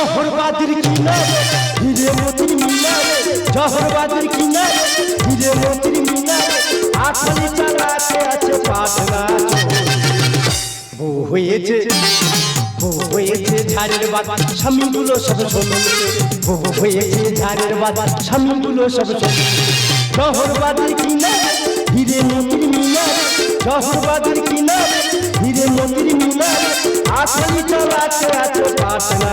জহরবাদির কিনারে, হিরে মতির মিনারে, জহরবাদির কিনারে, হিরে মতির মিনারে আঠালি চালাতে আছে পাতলা বউ হয়েছে বউ হয়েছে ঝাড়ের বাবা স্বামীগুলো সব শোনো বউ হয়েছে ঝাড়ের বাবা স্বামীগুলো সব শোনো শহরবাদের কিনারে, হিরে মন্দির মিনারে শহরবাদের কিনারে, হিরে মন্দির মিনারে, আসলি চালাতে আছে পাতলা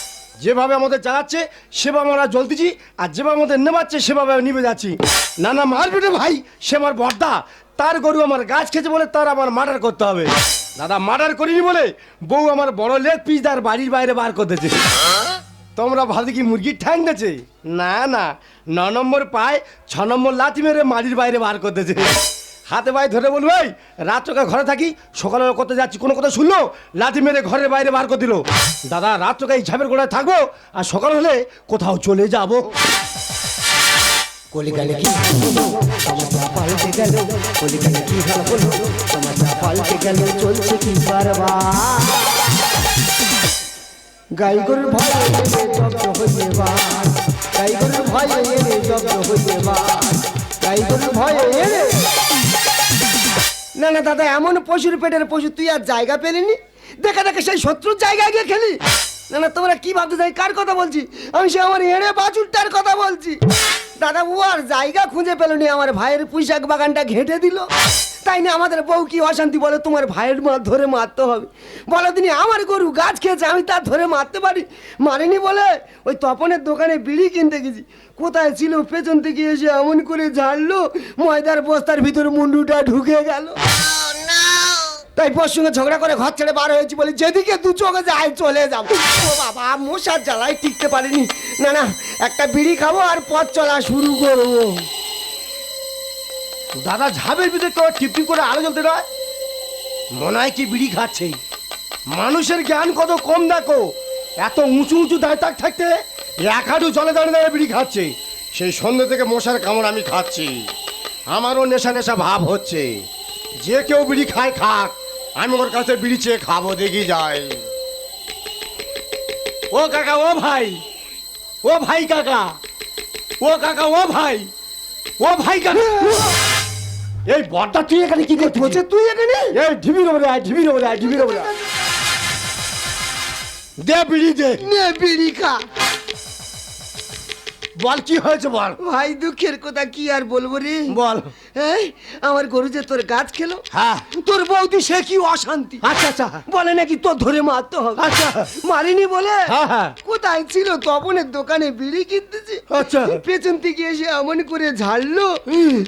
যেভাবে আমাদের চালাচ্ছে, সেভাবে আমরা জ্বলতেছি, আর যেভাবে আমাদের নেবাচ্ছে, সেভাবে নিভে যাচ্ছি। না না মারবে ভাই, সে আমার বর্দা। তার গরু আমার গাছ খেয়েছে বলে তার আমার মার্ডার করতে হবে। দাদা মার্ডার করিনি বলে বউ আমার বড় লেগ পিস তার বাড়ির বাইরে বার করতেছে তোমরা ভাবতে কি মুরগির ঠ্যাং দিয়েছে? না না, ন নম্বর পায় ছ নম্বর লাথি মেরে মাটির বাইরে বার করতেছে হাতে পায়ে ধরে বলব রাত চোখে ঘরে থাকি, সকালে করতে যাচ্ছি, কোনো কথা শুনলো? লাথি মেরে ঘরের বাইরে বার করে দিল। দাদা, রাত চোখে এই ঝাপের গোড়ায় থাকব, আর সকাল হলে কোথাও চলে যাব। কলিকালে কি পাল্টে গেল, কলিকালে কি হলো বলো? গেল, চলছে কি গাই গরুর ভয় এলে জব্দ হইতে গাই গরুর ভয় এলে জব্দ হইতে গাই গরুর ভয় এলে না না, দাদা, এমন পশুর পেটের পশু তুই আর জায়গা পেলিনি? দেখা, দেখে, সেই শত্রুর জায়গায় গিয়ে খেলি? না না, তোমরা কি ভাবতে চাই কার কথা বলছি? আমি সে আমার এড়ে বাছুরটার কথা বলছি। দাদা, ও আর জায়গা খুঁজে পেলনি, আমার ভাইয়ের পুঁইশাক বাগানটা ঘেঁটে দিল। তাই না আমাদের বউ কি অশান্তি বলে? তোমার ভাইয়ের মা ধরে মারতে হবে। বলো তিনি আমার গরু গাছ খেয়েছে, আমি তার ধরে মারতে পারি? মারিনি বলে? ওই তপনের দোকানে বিড়ি কিনতে গেছি। কোথায় ছিল পেছন থেকে এসে এমন করে ঝাড়লো? ময়দার বস্তার ভিতরে মুন্ডুটা ঢুকে গেল। তাই বর সঙ্গে ঝগড়া করে ঘর ছেড়ে বার হয়েছি বলি, যেদিকে দু চোখে যায়, চলে যাব। বাবা, মশার জ্বালায় টিকতে পারিনি। না না, একটা বিড়ি খাব আর পথ চলা শুরু করব। দাদা ঝাপের ভিতরে কেউ টিপ টিপ করে আলো জ্বলতে নয় মনে হয় কি বিড়ি খাচ্ছে। মানুষের জ্ঞান কত কম দেখো। এত উঁচু উঁচু তাক থাকতে এক হাঁটু জলে দাঁড়িয়ে দাঁড়িয়ে বিড়ি খাচ্ছে। সেই সন্ধ্যে থেকে মশার কামড় আমি খাচ্ছি। আমারও নেশা নেশা ভাব হচ্ছে। যে কেউ বিড়ি খায় খাক, আমি ওর কাছে বিড়ি চেয়ে খাব, দেখি যাই ও কাকা, ও ভাই। ও ভাই কাকা। ও কাকা, ও ভাই। ও ভাই কাকা। এই বড়টা তুই এখানে কি করছিস? তুই এখানে? এই ঢিবির ওপরে আয় ঢিবির ওপরে আয় ঢিবির ওপরে দে বিড়ি দে। নে বিড়ি খা। বল কি হয়েছে বল? ভাই দুঃখের কথা কি আর বলব রে? বল। এই আমার গরু যে তোর গাছ খেলো হ্যাঁ। তোর বৌদি সে কি অশান্তি? আচ্ছা আচ্ছা। বলে নাকি তোর ধরে মারতে হবে। আচ্ছা। মারিনি বলে? হ্যাঁ, হ্যাঁ। কোথায় ছিল? তপনের দোকানে বিড়ি কিনতেছে। আচ্ছা। পেছন থেকে এসে এমন করে ঝাড়লো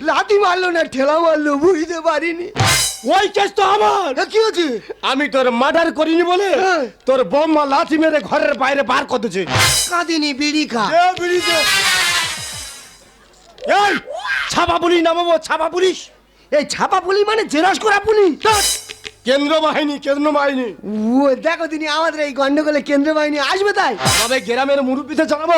লাথি মারলো না ঠেলা মারলো বুঝতে পারিনি। ওই কেস তো আমার। কি হচ্ছে আমি তোর মার্ডার করিনি বলে। তোর বোম্মা লাথি মেরে ঘরের বাইরে বার করতেছে। কাঁদিনি বিড়ি খা। বিড়ি দে এই ছাপা পুলিশ নামাবো ছাপা পুলিশ এই ছাপা পুলি মানে জেরাস করা পুলি। কেন্দ্র বাহিনী কেন্দ্র বাহিনী। ও দেখো তিনি আমাদের এই গন্ডগোলে কেন্দ্র বাহিনী আসবে তাই। তবে গ্রামের মুরব্বীতে জানাব।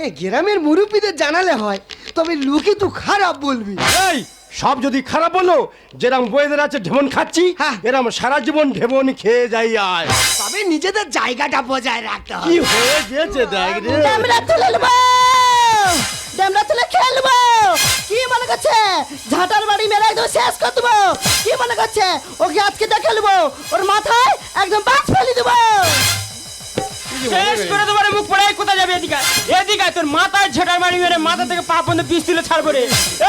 এ গ্রামের মুরব্বীদের জানালে হয় তবে লোকে তো খারাপ বলবি। এই সব যদি খারাপ বলো যেরকম বইদের আছে ঢেমন খাচ্ছি হ্যাঁ। এরম সারা জীবন ঢেমন খেয়ে যাই আয় তবে নিজেদের জায়গাটা বজায় রাখতে হবে কি হয়ে গেছে দেখ রে। ড্যামরা তুলে নেব তুলে খেলব। কি মনে করছে? ঝাঁটার বাড়ি মেরে একদম শেষ করে দেবো। কি মনে করছে? ওকে আজকে দেখে নেব। ওর মাথায় একদম বাজ ফেলে দেবো। শেষ করে দেবো মুখ পড়ে কোথায় যাবে এদিকে এদিকে তোর মাথায় ঝেটার মারি মেরে মাথা থেকে পা পর্যন্ত বিষ তুলে ছাড়বো রে।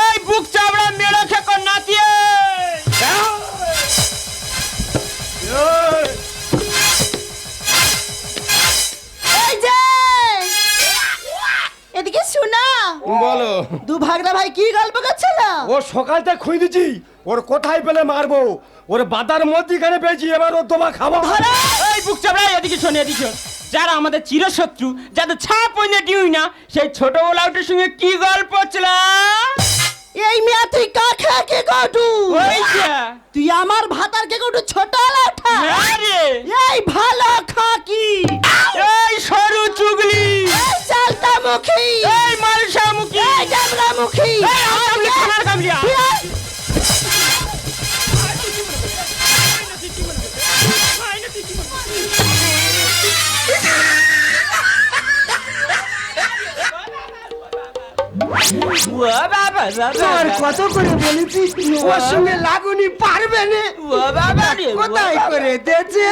এই বুক চাবড়া মেরে খেকর নাতিয়ে বলো। দু ভাগরা ভাই কি গল্প করছিল? ও সকালটা খুই দিছি ওর কোথায় পেলে মারবো? ওর বাদার মধ্যিখানে পেয়েছি এবার ও তোমা খাব। এই বুক চাবড়া এদিকে শোন এদিকে শোন। যারা আমাদের চিরশত্রু যাদের ছাপ না কি না সেই ছোট ওলাউটের সঙ্গে কি গল্প ছিল? এই মেয়া তুই কাকে কে কটু তুই আমার ভাতার কে কটু ছোট লাঠা আরে রে। এই ভালো খাকি। এই সরু চুগলি। এই চালতা মুখী। এই মালসা মুখী। এই জামলা মুখী এই আমলি খানার কামলিয়া তোর কত করে বলেছি ওর সঙ্গে লাগুনি পারবে না। ও বাবা কোথায় করে দিয়েছে?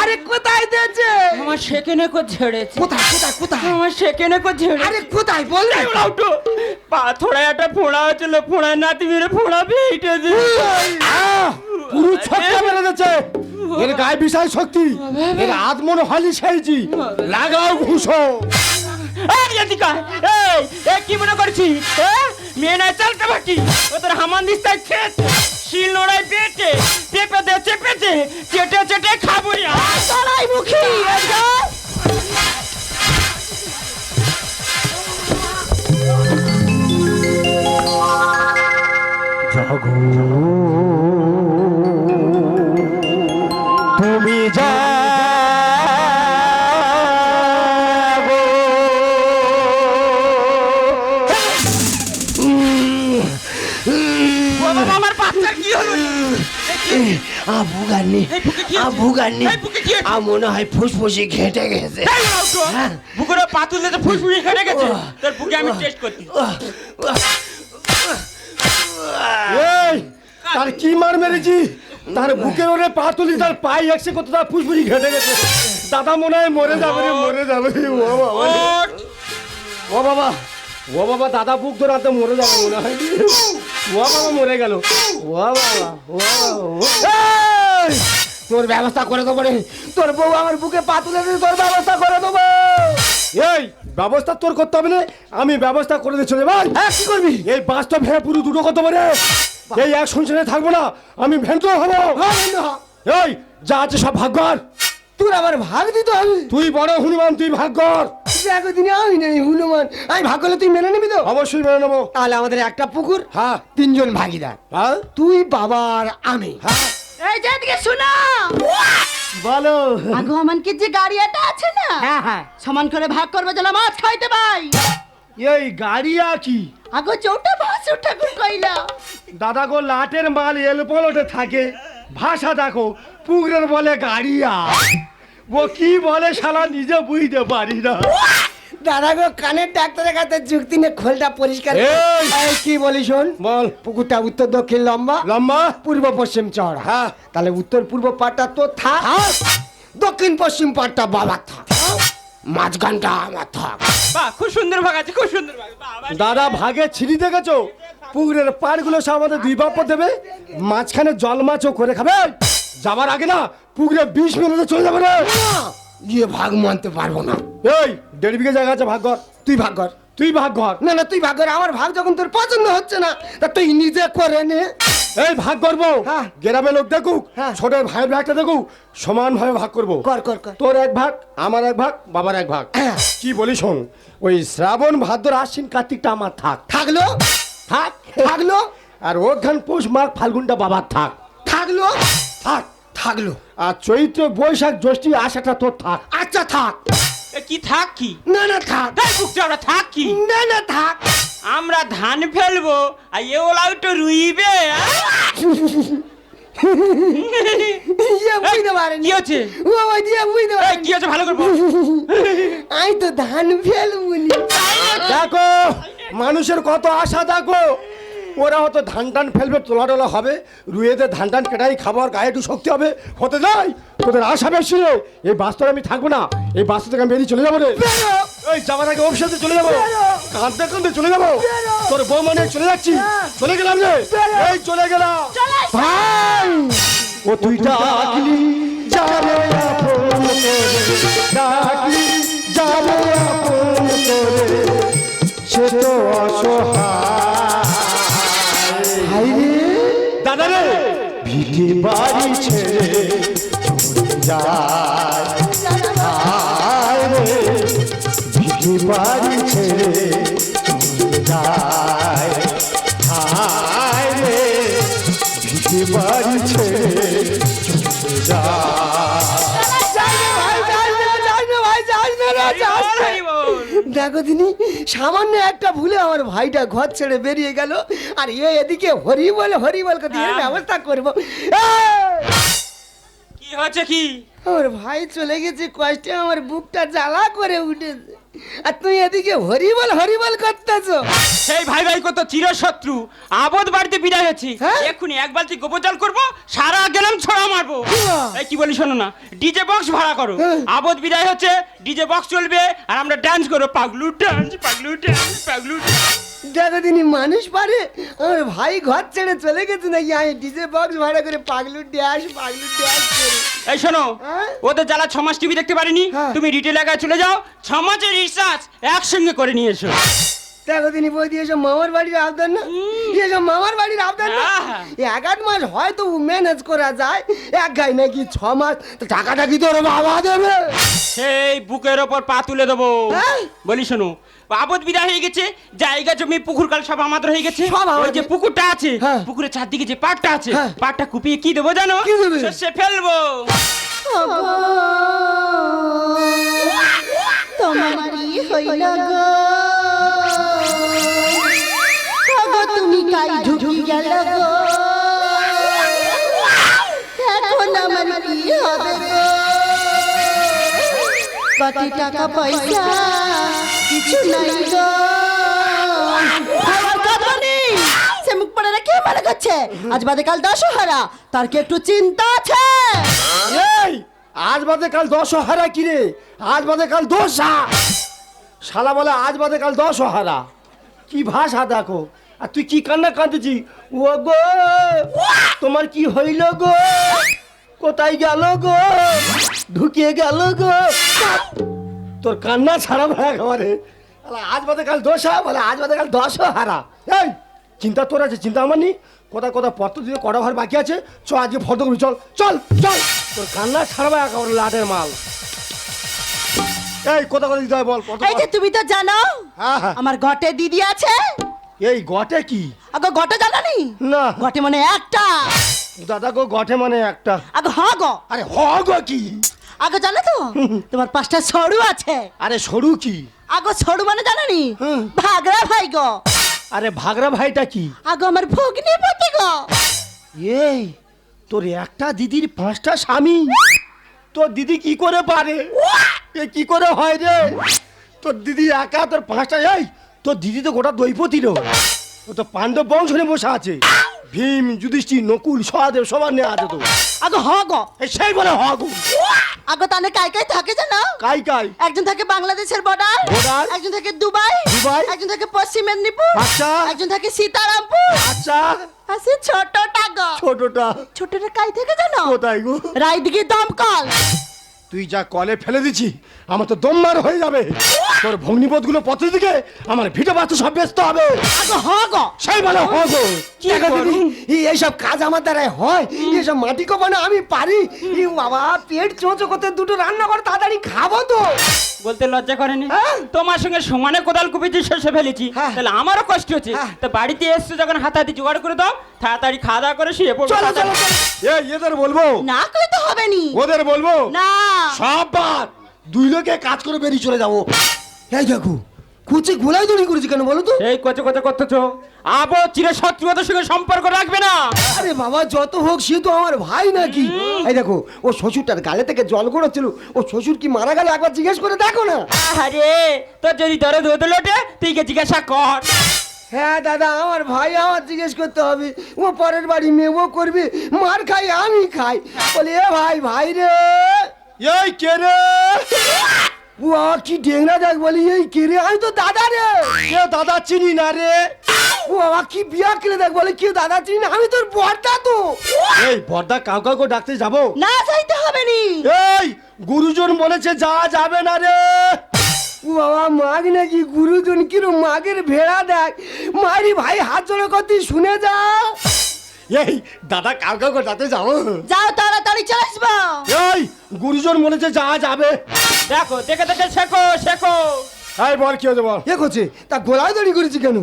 আরে কোথায় দিয়েছে? আমার সেকেন্ডে কো ঝেড়েছে। কোথায় কোথায় কোথায়? আমার সেকেন্ডে কো ঝেড়ে আরে কোথায় বললে? উঠো। পাথরে একটা ফোঁড়া হচ্ছিল ফোঁড়া নাতি মেরে ফোঁড়া পেটে দে পুরো ছক্কা মেরে দিচ্ছে এর গায়ে বিশাল শক্তি। এর হাত মনে হলি সেইজি লাগাও ঘুষো। এই এ কি মনে করছিস? মেয়ে নাই চালতে বাকি। ও তোর হামান দিস্তায় খেত শিল নোড়াই পেটে পেঁপে খাব ভুগাননি? ভুগাননি? আ মনে হয় ফুসফুসি ঘেটে গেছে। বুকুরে পাতুল দিয়ে ফুসফুসি খেটে গেছে? তোর বুকে আমি টেস্ট করছি। এই তার কি মার মেরেছি? তার বুকের ওরে পা তুলি তার পায়ে একসে কত তার ফুসফুরি ঘেটে গেছে। দাদা মনে হয় মরে যাবে রে মরে যাবে ও বাবা ও বাবা। ও বাবা দাদা বুক ধরাতে মরে যাবে মনে হয়। ও বাবা মরে গেল। ও বাবা ও বাবা! তোর ব্যবস্থা করে দেবো রে। তোর বউ আমার বুকে পা তুলে দিয়ে তোর ব্যবস্থা করে দেবো। এই ব্যবস্থা তোর করতে হবে না আমি ব্যবস্থা করে দিয়ে চলে ভাই। হ্যাঁ কি করবি? এই বাসটা ভেঙে পুরো দুটো কত পারে এই এক সংসারে থাকব না আমি ভেঙতে হব হ্যাঁ। এই যা আছে সব ভাগ্যর তোর আবার ভাগ দিতে হবে? তুই বড় হনুমান তুই ভাগ্যর দেখো দিনে আমি নেই হনুমান। আমি ভাগ করলে তুই মেনে নিবি তো? অবশ্যই মেনে নেব। তাহলে আমাদের একটা পুকুর হ্যাঁ। তিনজন ভাগিদার। হ্যাঁ। তুই বাবার আমি। হ্যাঁ। এই যে এদিকে শোনা। বলো। আগো আমানকে যে গাড়িয়াটা আছে না হ্যাঁ হ্যাঁ। সমান করে ভাগ করবে যেন মাছ খাইতে পাই। এই গাড়িয়া কি? আগো চৌটা ভাসুর ঠাকুর কইলা। দাদা গো লাটের মাল এলপলটে থাকে। ভাষা দেখো পুকুরের বলে গাড়িয়া। ও কি বলে শালা নিজে বুঝতে পারি না। দাদা গো কানের ডাক্তারের কাছে যুক্তি নিয়ে খোলটা পরিষ্কার কর। এই! এই কি বলি শোন? বল। পুকুরটা উত্তর দক্ষিণ লম্বা লম্বা? পূর্ব পশ্চিম চওড়া। হ্যাঁ। তাহলে উত্তর পূর্ব পাটটা তো থাক। দক্ষিণ পশ্চিম পাটটা বাবার থাক। মাঝখানটা আমার থাক। বাহ খুব সুন্দর ভাগ আছে খুব সুন্দর ভাগ। বাহ, বাহ। দাদা ভাগে ছিড়ি দেখেছ? পুকুরের পাড়গুলো সব আমাদের দুই বাপ্প দেবে। মাঝখানে জল মাছও করে খাবে। যাবার আগে না পুকুরে বিষ মিনিটে চলে যাবে রে। গিয়ে ভাগ মানতে পারব না। এই দেড় বিঘে জায়গা আছে ভাগ কর তুই ভাগ কর তুই ভাগ কর না না তুই ভাগ কর আমার ভাগ যখন তোর পছন্দ হচ্ছে না তা তুই নিজে করে নে। এই ভাগ করব। হ্যাঁ। গ্রামে লোক দেখুক হ্যাঁ। ছোট ভাই ভাগটা দেখুক সমান ভাবে ভাগ করব। কর কর কর। তোর এক ভাগ আমার এক ভাগ বাবার এক ভাগ। হ্যাঁ। কি বলি শোন ওই শ্রাবণ ভাদ্র আশ্বিন কার্তিকটা আমার থাক। থাকল? থাক। থাকল? আর ওখান পৌষ মাঘ ফাল্গুনটা বাবার থাক। থাকল? থাক। থাকল। আর চৈত্র বৈশাখ জ্যৈষ্ঠী আশাটা তোর থাক। আচ্ছা থাক। কি থাক? কি না না থাক। তাই বুকটা আমরা থাক। কি না না থাক। আমরা ধান ফেলব আর এ ওলা একটু রুইবে তো দেখো মানুষের কত আশা দেখো। ওরা হয়তো ধান টান ফেলবে তোলা টোলা হবে রুয়েতে ধান টান কেটাই খাবার গায়ে একটু শক্তি হবে। হতে যাই তোদের আশা বেশি রে। এই বাস্তবে আমি থাকব না এই বাস্তব থেকে আমি বেরিয়ে চলে যাব রে। এই যাবার আগে অফিসে চলে যাব। কাঁদতে কাঁদতে চলে যাব। তোর বউ মানে চলে যাচ্ছি। চলে গেলাম রে। এই চলে গেলাম। ভাই! ও তুই ডাকলি যাবে আপন করে ডাকলি যাবে আপন করে সে তো অসহায়। ভিটি বাড়ি ছেড়ে যায়। ভিটি বাড়ি ছেড়ে যায়। হায় রে ভিটে বাড়ি ছেড়ে চলে দেখো তিনি সামান্য একটা ভুলে আমার ভাইটা ঘর ছেড়ে বেরিয়ে গেল। আর এ এদিকে হরি বলে হরি বল এর ব্যবস্থা করব! কি হচ্ছে কি? আমার ভাই চলে গেছে কষ্টে আমার বুকটা জ্বালা করে উঠেছে। আর তুই এদিকে হরিবল হরিবল করতেছ। সেই ভাই ভাই কত চিরশত্রু। আবদ বাড়িতে বিদায় হয়েছি হ্যাঁ? এক্ষুনি এক বালতি গোবর জল করব সারা গেলাম ছড়া মারবো। এই কি বলি শোনো না ডিজে বক্স ভাড়া করো। হ্যাঁ। আবদ বিদায় হচ্ছে ডিজে বক্স চলবে আর আমরা ডান্স করব। Paglu dance Paglu dance Paglu dance। তিনি মানুষ পারে আমার ভাই ঘর ছেড়ে চলে গেছে নাকি? আমি ডিজে বক্স ভাড়া করে পাগলু ড্যাশ পাগলু ড্যাশ করে। এই শোনো ও তো জ্বালা ছমাস টিভি দেখতে পারিনি? হ্যাঁ। তুমি রিটেল এলাকায় চলে যাও ছমাসের রিসার্চ একসঙ্গে করে নিয়ে এসো। দেখো দিনি বই দিয়ে এসব মামার বাড়ির আবদার না? এসব মামার বাড়ির আবদার না? এই এক আধ মাস হয়তো ম্যানেজ করা যায় এক গাই নাকি ছ মাস তো টাকাটা কি তোর বাবা দেবে? সেই বুকের ওপর পা তুলে দেবো। হ্যাঁ? বলি শোনো আবদ বিদায় হয়ে গেছে জায়গা জমি পুকুর কাল সব আমাদের হয়ে গেছে। ওই যে পুকুরটা আছে হ্যাঁ। পুকুরের চারদিকে যে পাটটা আছে হ্যাঁ। পাটটা কুপিয়ে কি দেবো জানো? সর্ষে ফেলব। তোমার হইল গো? ঢুকি গেল গো এখন আমার কি কত টাকা পয়সা, কিছু নাই গো। আজ বাদে কাল দশহারা, তার কি একটু চিন্তা আছে? এই, আজ বাদে কাল দশ হারা কি রে? আজ বাদে কাল দোষা শালা বলে, আজ বাদে কাল দশ হারা কি ভাষা দেখো। আর তুই কি কান্না কাঁদতেছি ও গো তোমার কি হইল গো? কোথায় গেল গো? ঢুকিয়ে গেল গো? তোর কান্না ছাড়াবো একেবারে। আলা, আজ বাদে কাল দোষা বলে আজ বাদে কাল দশ হারা। এই চিন্তা তোর আছে চিন্তা আমার নি কোথায় কোথায় পত্র দিয়ে কটা ঘর বাকি আছে চ আজকে ফটো করি চল চল চল। তোর কান্না ছাড়াবো একেবারে লাটের মাল। এই কোথা কথা দিতে হয় বল এই যে তুমি তো জানো হ্যাঁ হ্যাঁ। আমার ঘটে দিদি আছে। এই গটে কি? আগে ঘটে জানো নি। গটে মানে একটা। দাদা গো গটে মানে একটা। আগে হ গো। আরে হ গো কি? আগে জানো তো তোমার পাঁচটা সরু আছে। আরে সরু কি? আগে সরু মানে জানো নি হুম। ভাগরা ভাই গো। আরে ভাগরা ভাইটা কি? আগে আমার ভগ্নি পতি গো। এই তোর একটা দিদির পাঁচটা স্বামী। তোর দিদি কি করে পারে? এ কি করে হয় রে? তোর দিদি একা তোর পাঁচটা এই তোর দিদি তো গোটা দৈপতি রে ও তো পাণ্ডব বংশ নিয়ে বসে আছে। ভীম যুধিষ্ঠির নকুল সহদেব সবার নিয়ে আছে তো। আগে হ গো। এই সেই বলে হগু আগে তাহলে কাই কাই থাকে জানো? কাই কাই? একজন থাকে বাংলাদেশের বর্ডার Border? একজন থাকে দুবাই দুবাই? একজন থাকে পশ্চিম মেদিনীপুর আচ্ছা। একজন থাকে সীতারামপুর। আচ্ছা। আর সে ছোটটা গো। ছোটটা। ছোটটা কাই থেকে জানো? কোথায় গো? রায়দিকে দমকল। তুই যা কলে ফেলে দিছি আমার তো দমমার হয়ে যাবে। তোর ভগ্নিপথগুলো পথের দিকে আমার ভিটে বাচ্চা সব ব্যস্ত হবে। আগে হ গো। সেই হগো এই এইসব কাজ আমার দ্বারাই হয়। এইসব মাটি কোপানো আমি পারি। বাবা পেট চোঁচো করতে দুটো রান্না করে তাড়াতাড়ি খাব তো। বলতে লজ্জা করেনি? হ্যাঁ। তোমার সঙ্গে সমানে কোদাল কুপিছি শস্য ফেলেছি। হ্যাঁ। তাহলে আমারও কষ্ট হচ্ছে। হ্যাঁ। তো বাড়িতে এসছো যখন হাতাহাতি জোগাড় করে দাও তাড়াতাড়ি খাওয়া দাওয়া করে শুয়ে পড়ব চলো চলো চলো। এদের বলব। না কইতে হবে নি। ওদের বলব। না। সব বাদ দুই লোকে কাজ করে বেরিয়ে চলে যাব। এই দেখো কুচি গোলাই দড়ি করেছি কেন বলো তো? এই কচে কচে করতেছো? আবো চির শত্রুতার সঙ্গে সম্পর্ক রাখবে না। আরে বাবা যত হোক সে তো আমার ভাই নাকি। এই দেখো ও শ্বশুরটার গালে থেকে জল গড়াচ্ছিল। ও শ্বশুর কি মারা গেল? একবার জিজ্ঞেস করে দেখো না। আরে তোর যদি দরে দুধ লোটে তুই কে জিজ্ঞাসা কর। হ্যাঁ দাদা আমার ভাই আমার জিজ্ঞেস করতে হবে। ও পরের বাড়ি মেয়ে ও করবে মার খাই আমি খাই। বলে এ ভাই ভাই রে! এই কে রে? ও কি ডেংরা দেখ বলি এই কে রে? আমি তো দাদা রে। কে দাদা চিনি না রে। ও কি বিয়া করে দেখ বলে কেউ দাদা চিনি না, আমি তোর বর্দা তো। এই বর্দা কাউ কাউকে ডাকতে যাব? না যাইতে হবে নি। এই গুরুজন বলেছে যা যাবে না রে। ও বাবা মাগ নাকি? গুরুজন কিরম মাগের ভেড়া দেখ। মারি ভাই হাত জোড়ে করতে শুনে যা এই দাদা কাউ কাউকে ডাকতে যাব যাও তাড়াতাড়ি চলে আসব। এই গুরুজন বলেছে যা যাবে। দেখো দেখে দেখে শেখো শেখো। এই বল কি হয়েছে বল। এ করছে তা গোলায় দড়ি করেছি কেন?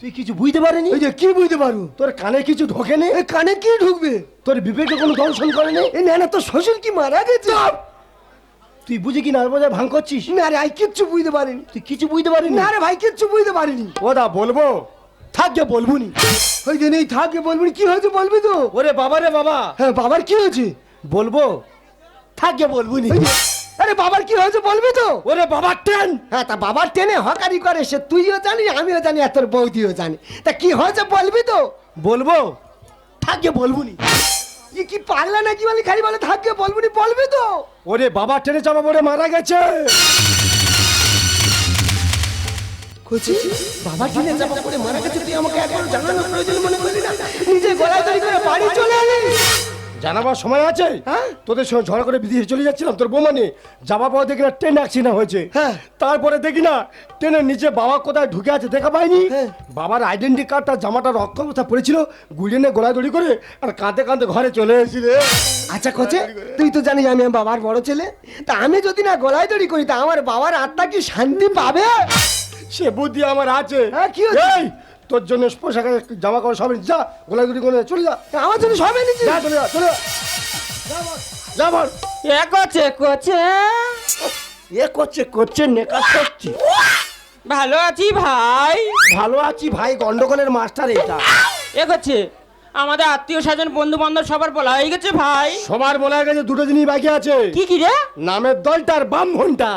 তুই কিছু বুঝতে পারিনি? এই যে কি বুঝতে পারব তোর কানে কিছু ঢোকে এই কানে কি ঢুকবে? তোর বিবেকে কোনো দংশন করে নেই এই না না তোর শ্বশুর কি মারা গেছে? তুই বুঝি কি নার বোঝায় ভাঙ করছিস? না রে আই কিচ্ছু বুঝতে পারিনি। তুই কিছু বুঝতে পারিনি? না রে ভাই কিচ্ছু বুঝতে পারিনি। ও দা বলব? থাকবে বলব নি ওই যে নেই থাকে বলবি কি হয়েছে বলবি তো? ওরে বাবা রে বাবা। হ্যাঁ বাবার কি হয়েছে? বলব থাকবে বলব নি আরে বাবার কি হয়েছে বলবি তো? ওরে বাবার ট্রেন। হ্যাঁ তা বাবার ট্রেনে হকারি করে সে তুইও জানি আমিও জানি আর তোর বৌদিও জানি। তা কি হয়েছে বলবি তো? বলব থাকবে বলব নি ই কি পাগলা নাকি বলি? খালি বলে থাকবে বলবি নি, বলবি তো? ওরে বাবার ট্রেনে চাপা পড়ে মারা গেছে। কচি বাবার টেনে চাপা করে মারা গেছে তুই আমাকে একবার জানানোর প্রয়োজন মনে করলি না? নিজে গলায় দড়ি করে বাড়ি চলে এলি। জানাবার সময় আছে? হ্যাঁ? তোদের সঙ্গে ঝড় করে বিদেশে চলে যাচ্ছিলাম তোর বৌমা নিয়ে। যাবার পর দেখি না ট্রেন অ্যাক্সিডেন্ট হয়েছে। হ্যাঁ। তারপরে দেখি না ট্রেনের নিচে বাবা কোথায় ঢুকে আছে দেখা পাইনি। হ্যাঁ। বাবার আইডেন্টি কার্ডটা জামাটা রক্ত অবস্থা পড়েছিল গুলিয়ে নিয়ে গোড়ায় দড়ি করে আর কাঁদতে কাঁদতে ঘরে চলে এসেছি রে আচ্ছা কোচে তুই তো জানিস আমি বাবার বড় ছেলে। তা আমি যদি না গলায় দড়ি করি তা আমার বাবার আত্মা কি শান্তি পাবে? সে বুদ্ধি আমার আছে। হ্যাঁ, কি হয়েছে? এই, তোর জন্য পোশাক জামা কাপড় সব এনেছি। যা দড়ি করে চলে যা। আমার জন্য সব এনেছি যা চলে যা চলে যা। যা বল। এ করছে করছে এ করছে করছে নেকাজ করছি ভালো আছি ভাই। ভালো আছি ভাই গন্ডগোলের মাস্টার এটা। এ করছে আমাদের আত্মীয় স্বজন বন্ধু বান্ধব সবার বলা হয়ে গেছে ভাই। সবার বলা গেছে দুটো জিনিস বাকি আছে। কি কি রে? নামের দলটার বাম ঘণ্টা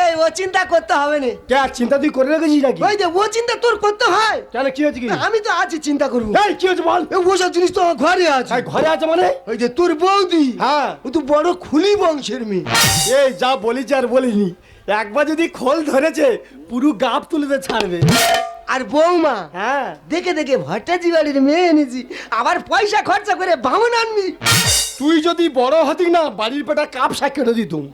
এই ও চিন্তা করতে হবে না। কে চিন্তা তুই করে রেখেছিস নাকি? ওই যে ও চিন্তা তোর করতে হয়। কেন কি হয়েছে কি? আমি তো আছি চিন্তা করব। এই কি হয়েছে বল? ওসব জিনিস তো ঘরে আছে। ঘরে আছে মানে? ওই যে তোর বৌদি। হ্যাঁ। ও তো বড় খুলি বংশের মেয়ে। এই যা বলিছি আর বলিনি। একবার যদি খোল ধরেছে পুরো গাপ তুলে ছাড়বে। আর বৌমা হ্যাঁ। দেখে দেখে ভট্টাজি বাড়ির মেয়ে এনেছি। আবার পয়সা খরচা করে বামন আনবি। তুই যদি বড় হতি না বাড়ির পেটা কাপ সাক কেটে দিতুম।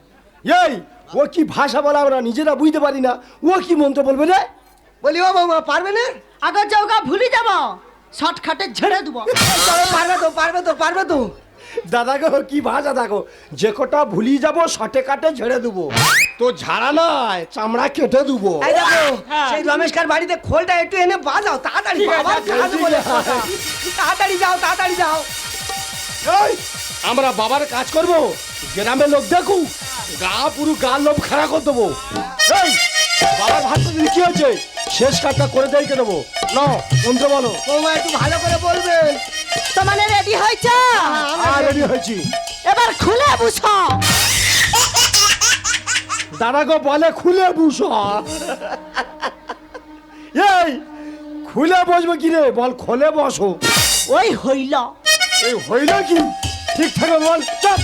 এই ও কি ভাষা বলে আমরা নিজেরা বুঝতে পারি না? ও কি মন্ত্র বলবে রে? বলি ও বৌমা পারবে না? আগে আগর যাওগা ভুলি যাব। শর্টকাটে ঝেড়ে দেবো। পারবে তো পারবে তো পারবে তো। দাদা গো কি ভাষা দেখো? যে কটা ভুলিয়ে যাব শটে কাটে ঝেড়ে দেবো। তো ঝাড়া নয় চামড়া কেটে দেবো। এই দেখো হ্যাঁ। সেই রমেশকার বাড়িতে খোলটা একটু এনে বাজাও তাড়াতাড়ি বাবা। তাড়াতাড়ি যাও তাড়াতাড়ি যাও। এই, আমরা বাবার কাজ করব। গ্রামের লোক দেখুক গা পুরো গা লোভ খারাপ করে দেবো। এই বাবার ভাত দিন কি হয়েছে। শেষ কাজটা করে দেয় কে দেবো। ন মন্ত্র বলো। বৌমা একটু ভালো করে বলবেন তোমার রেডি হয়েছে? আর রেডি হয়েছি। এবার খুলে বুঝো। দাদা গো বলে খুলে বুঝো। এই খুলে বসবো কি রে বল খোলে বসো। ওই হইল। এই হইল কি? ঠিক থাকে বল চপ।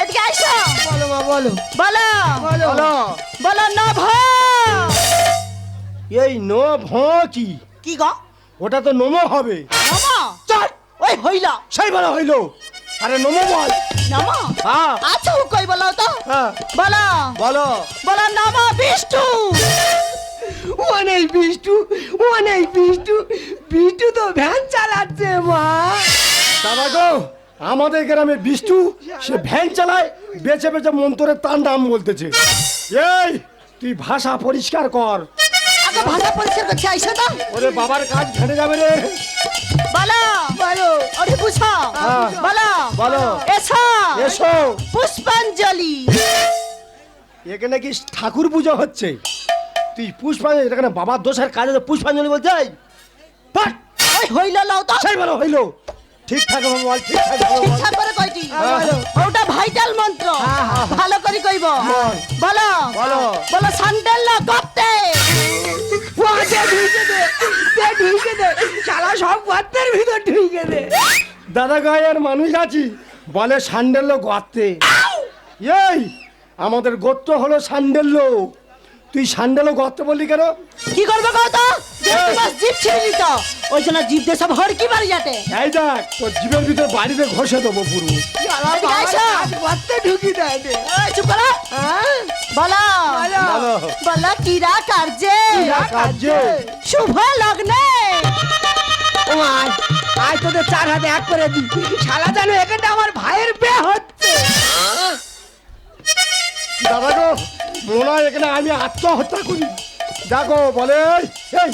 এদিকে আইসো বলো মা বলো। বলো। বলো। বলো। না ভাই এই নো ভ কি? কি গো? ওটা তো নমো হবে। নমা? চল। ওই হইল। সেই বলা হইল। আরে নমো বল। নমা? হ্যাঁ। আচ্ছা ও কই বলো তো? হ্যাঁ। বলো। বলো। বলো নমা বিষ্ণু নেই বিষ্টু নেই বিষ্টু। বিষ্টু তো ভ্যান চালাচ্ছে মা। দাদা গো আমাদের গ্রামে বিষ্টু সে ভ্যান চালায় বেছে বেছে মন্তরের তার নাম বলতেছে। এই তুই ভাষা পরিষ্কার কর। আগে ভাষা পরিষ্কার করছে আইসো তো। ওরে বাবার কাজ ঘেটে যাবে রে। বলো বলো। ওরে বুঝো। বলো। বলো। এসো। এসো। পুষ্পাঞ্জলি। এখানে কি ঠাকুর পুজো হচ্ছে? তুই পুষ্পাঞ্জলি এখানে বাবার দোষের কাজে পুষ্পাঞ্জলি বলতে পাঠ! ওই হইল লও তো। সেই বলো হইল। ঠিক থাকে বল ঠিক থাকে বল। ঠিকঠাক করে কইটি। হ্যাঁ। ওটা ভাইটাল মন্ত্র। ভালো করে কইব। বলো। বলো। বলো সান্ডেল না গপ্তে ও ঢুকে দে দে ঢুকে দে শালা সব গর্তের ভিতর ঢুকে দে। দাদা গায়ের মানুষ আছি বলে সান্ডেল্লো গর্তে। এই আমাদের গোত্র হলো সান্ডেল্লো তুই সান্ডেলো গর্তে বললি কেন? কি করব কও তো? তোমার জিপ ছিঁড়ে দিত। ওই জন্য জিপ দিয়ে সব হড়কি মারি যাতে। এই দেখ তোর জীবের ভিতর বাড়িতে ঘষে দেবো পুরো। গর্তে ঢুকি দেয় চুপ করো। হ্যাঁ? বলো। বলো। কিরা কার্যে? কার্যে। শুভ লগ্নে। ও আয় আয় তোদের চার হাতে এক করে দি শালা জানো এখানটা আমার ভাইয়ের বিয়ে হচ্ছে। দাদা গো মনে হয় এখানে আমি আত্মহত্যা করি দেখো বলে এই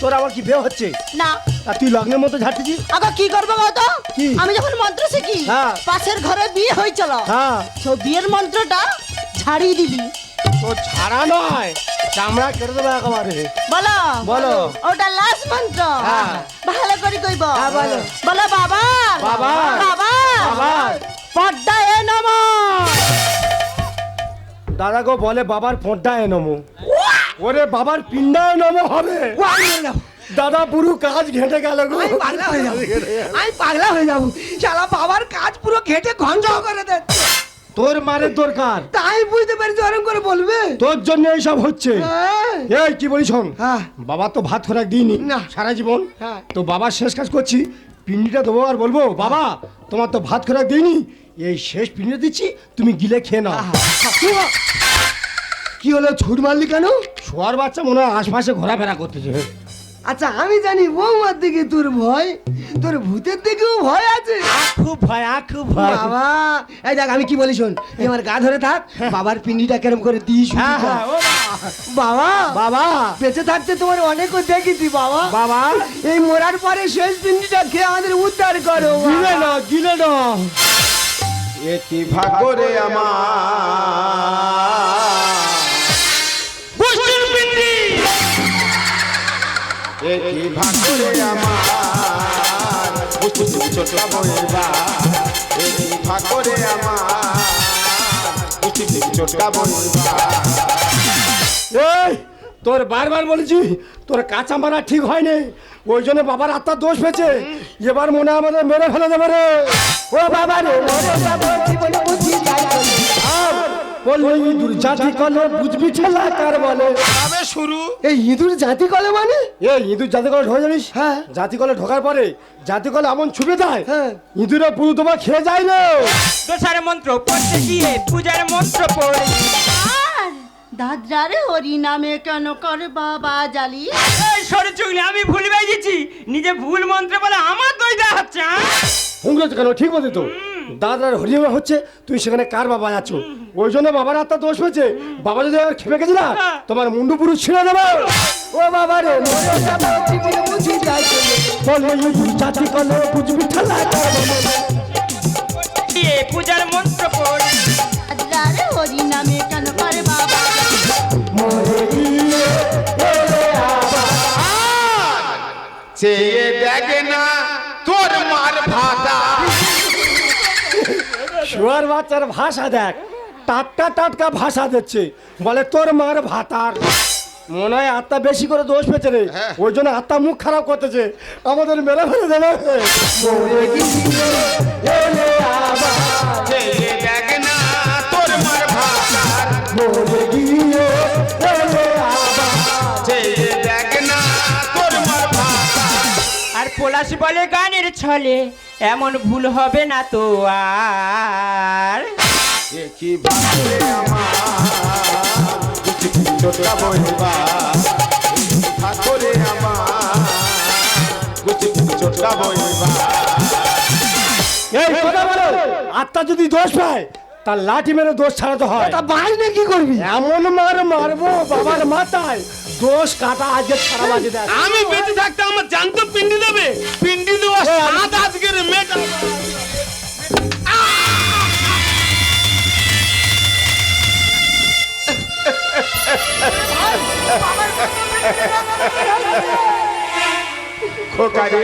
তোর আবার কি বিয়ে হচ্ছে না তা তুই লগ্নের মতো ঝাড়তেছি আগা কি করব তো কি? আমি যখন মন্ত্র শিখি হ্যাঁ। পাশের ঘরে বিয়ে হয়েছিল হ্যাঁ তো বিয়ের মন্ত্রটা ছাড়িয়ে দিলি তোর ছাড়া নয় চামড়া কেটে দেবো একেবারে বলো বলো। ওটা লাস্ট মন্ত্র হ্যাঁ। ভালো করে কইব হ্যাঁ, বলো। বলো বাবা বাবা। বাবা বাবা। পর্দা দাদা গো বলে বাবার ফোনটায় নমো। ওরে বাবার পিণ্ডায় নমো হবে। দাদা পুরো কাজ ঘেটে গেল গো। আমি পাগলা হয়ে যাব। আমি পাগলা হয়ে যাব। শালা বাবার কাজ পুরো ঘেটে ঘঞ্জ করে দে। তোর মারের দরকার। তাই বুঝতে পেরেছি ওরকম করে বলবে। তোর জন্য এইসব হচ্ছে। হ্যাঁ। এই কি বলিস হ্যাঁ। বাবা তো ভাত খোরাক দিইনি না। সারা জীবন। হ্যাঁ। তো বাবার শেষ কাজ করছি। পিন্ডিটা দেবো আর বলব বাবা তোমার তো ভাত খোরাক দিইনি। এই শেষ পিন্ডিটা দিচ্ছি তুমি গিলে খেয়ে নাও। কি হলো? ছুট মারলি কেন? শোয়ার বাচ্চা মনে হয় আশপাশে ঘোরাফেরা করতেছে। আচ্ছা আমি জানি বৌমার দিকে তোর ভয় তোর ভূতের দিকেও ভয় আছে। খুব ভয় খুব ভয়। বাবা এই দেখ আমি কি বলি শোন তুই আমার গা ধরে থাক বাবার পিন্ডিটা কেরম করে দিস হ্যাঁ, হ্যাঁ, ও বাবা বাবা। বেঁচে থাকতে তোমার অনেকও দেখেছি বাবা। বাবা। এই মরার পরে শেষ পিন্ডিটা খেয়ে আমাদের উদ্ধার করো গিলে না গিলে না এটি ভাগরে আমার। এটি ভাগরে আমার। ছোট বইবা এটি ভাগরে আমার। ছোট বইবা এই তোর বারবার বলেছি তোর কাঁচা মারা ঠিক হয়নি। ওই জন্য বাবার আত্মার দোষ পেয়েছে। এবার মনে আমাদের মেরে ফেলে দেবে রে। ও বাবা রে বলল ইঁদুর জাতি কলে বুঝবি ঠেলা কার বলে? তবে শুরু। এই ইঁদুর জাতি কলে মানে? এই ইঁদুর জাতি কলে ঢোকা জানিস? হ্যাঁ। জাতি কলে ঢোকার পরে জাতি কলে এমন ছুপে দেয়। হ্যাঁ। ইঁদুরে পুরো তোমার খেয়ে যায় না। দোষার মন্ত্র পড়তে গিয়ে পূজার মন্ত্র পড়ে। দাদরারে হরি নামে কেন করে বাবা জালি? এই সরে চুগলি আমি ভুল বেজেছি। নিজে ভুল মন্ত্র বলে আমার দই দেওয়া হচ্ছে হ্যাঁ? কেন? ঠিক বলছি তো। দাদার হরিমা হচ্ছে তুই সেখানে কার বাবা যাচ্ছ ওই জন্য বাবার আত্মা দোষ হয়েছে। বাবা যদি আবার খেপে গেছে না তোমার মুন্ডু পুরো ছিঁড়ে দেবে। ও বাবা রে। মরে যাব, চেয়ে দেখে না তোর মার ভাতা। শুয়ার বাচ্চার ভাষা দেখ। টাটকা টাটকা ভাষা দিচ্ছে। বলে তোর মার ভাতার মনে হয় আত্মা বেশি করে দোষ পেয়েছে রে। ওই জন্য আত্মা মুখ খারাপ করতেছে। আমাদের মেরে ফেলে দেবে। তোর মার ভাতা। পলাশ বলে গানের ছলে এমন ভুল হবে না তো আর। এ কি ভাগরে আমার? বুঝি ছোটা বইবা ভাগরে আমার। বুঝি ছোটা বইবা এই কথা বলো। আত্মা যদি দোষ পায় তার লাঠি মেরে দোষ ছাড়াতে হয়। তা বাইরে কি করবি? এমন মার মারবো বাবার মাথায়। দোষ কাটা আজকে ছাড়া বাজে দেখ আমি বেঁচে থাকতে আমার জানতো পিন্ডি দেবে। পিন্ডি দেওয়া সাত আজকের মেটা খোকারে।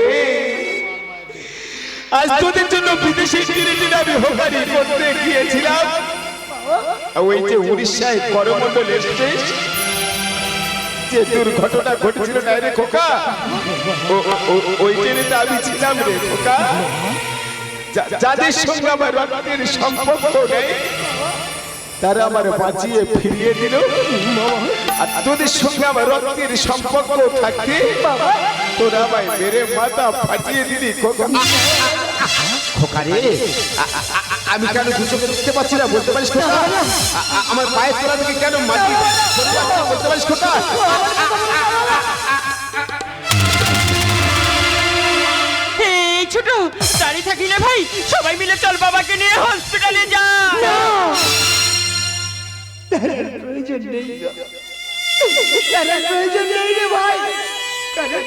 আজ তোদের জন্য বিদেশে কিনেছি আমি হোকারি করতে গিয়েছিলাম। ওই যে উড়িষ্যায় করমণ্ডল এসছে যে দুর্ঘটনা ঘটেছিল না রে খোকা? ওই ট্রেনেতে আমি ছিলাম রে খোকা। যাদের সঙ্গে আমার রক্তের সম্পর্ক নেই, তারা আমার বাঁচিয়ে ফিরিয়ে দিল। আর তোদের সঙ্গে আমার রক্তের সম্পর্ক থাকতে তোরা আমায় মেরে মাথা ফাটিয়ে দিলি খোকা। খোকা রে আমি কেন চোখে দেখতে পাচ্ছি না বলতে পারিস খোকা আমার পায়ের তোলা থেকে কেন মাটি বলতে পারিস খোকা ছোট দাঁড়িয়ে থাকি না ভাই সবাই মিলে চল বাবাকে নিয়ে হসপিটালে যা কানার প্রয়োজন নেই রে ভাই কানার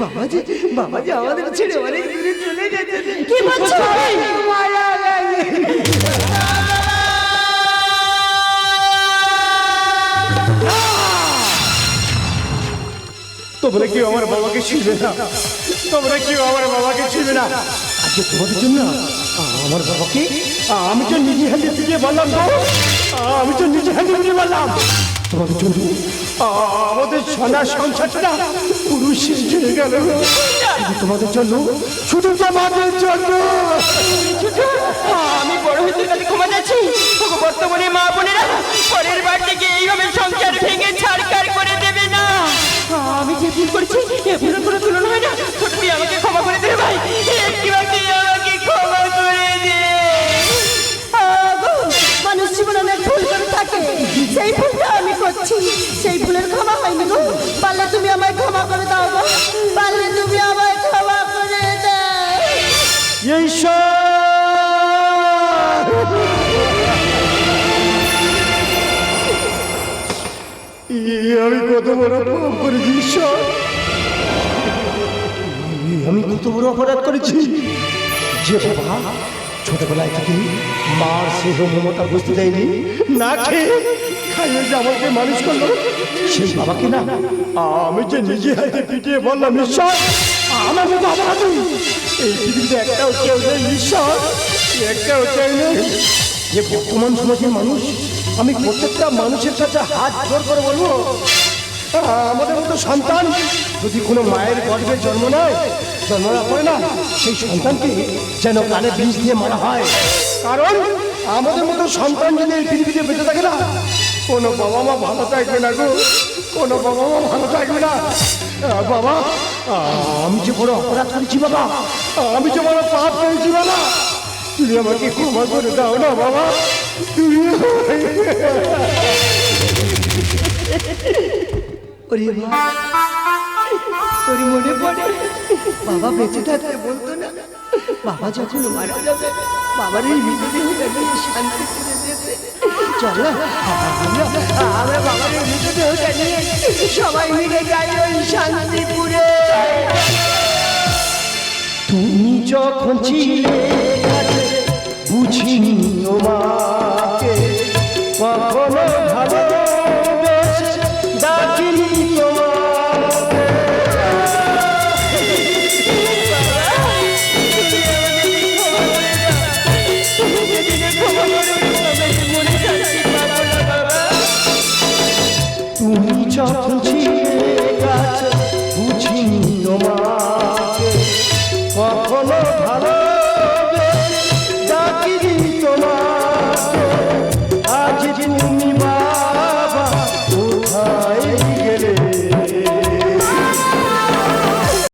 বাবাজি বাবাজি আমাদের ছেড়ে অনেক দূরে চলে গেছে। কি বলছো? মায়া লাগে তোমরা কেউ আমার বাবাকে ছুঁবে না। তোমরা কেউ আমার বাবাকে ছুঁবে না। আজকে তোমাদের জন্য আমার বাবাকে আমি তো নিজে হাতে দিয়ে বললাম তো আমি তো নিজে হাতে দিয়ে বললাম তোমাদের জন্য আমাদের সোনা সংসারটা পুরুষ হয়ে গেল। তোমাদের জন্য শুধু তোমাদের জন্য। আমি বড় তোর কাছে ক্ষমা যাচ্ছি বড় পাপ করেছি ঈশ্বর আমি কত বড় অপরাধ করেছি? যে বাবা ছোটবেলায় থেকে মার স্নেহ মমতা বুঝতে দেয়নি, না খেয়ে খাইয়ে যে আমাকে মানুষ করল, সেই বাবাকে না? আমি যে নিজে হাতে পিটিয়ে বললাম, ঈশ্বর, আমার মতো অপরাধ এই পৃথিবীতে একটাও কেউ নেই, ঈশ্বর, একটাও কেউ নেই। যে বর্তমান সমাজের মানুষ, আমি প্রত্যেকটা মানুষের কাছে হাত জোর করে বলব আমাদের মতো সন্তান যদি কোনো মায়ের গর্ভে জন্ম নেয়, জন্ম না করে না, সেই সন্তানকে যেন কানে বীজ দিয়ে মারা হয়। কারণ আমাদের মতো সন্তান যদি এই পৃথিবীতে বেঁচে থাকে না, কোনো বাবা মা ভালো থাকবে না গো। কোনো বাবা মা ভালো থাকবে না। বাবা আমি যে বড় অপরাধ করেছি বাবা, আমি যে বড় পাপ করেছি বাবা, তুমি আমাকে ক্ষমা করে দাও না বাবা। তুমি ওরে তোর মনে পড়ে। বাবা বেঁচে থাকতে বলতো না। বাবা যখন মারা যাবে বাবার এই মৃতদেহটা নিয়ে শান্তি করে যেতে চল আমরা আমরা বাবার এই মৃতদেহটা নিয়ে সবাই মিলে যাই ওই শান্তিপুরে। তুমি যখন ছিলে বুঝিনি তোমাকে। কখনো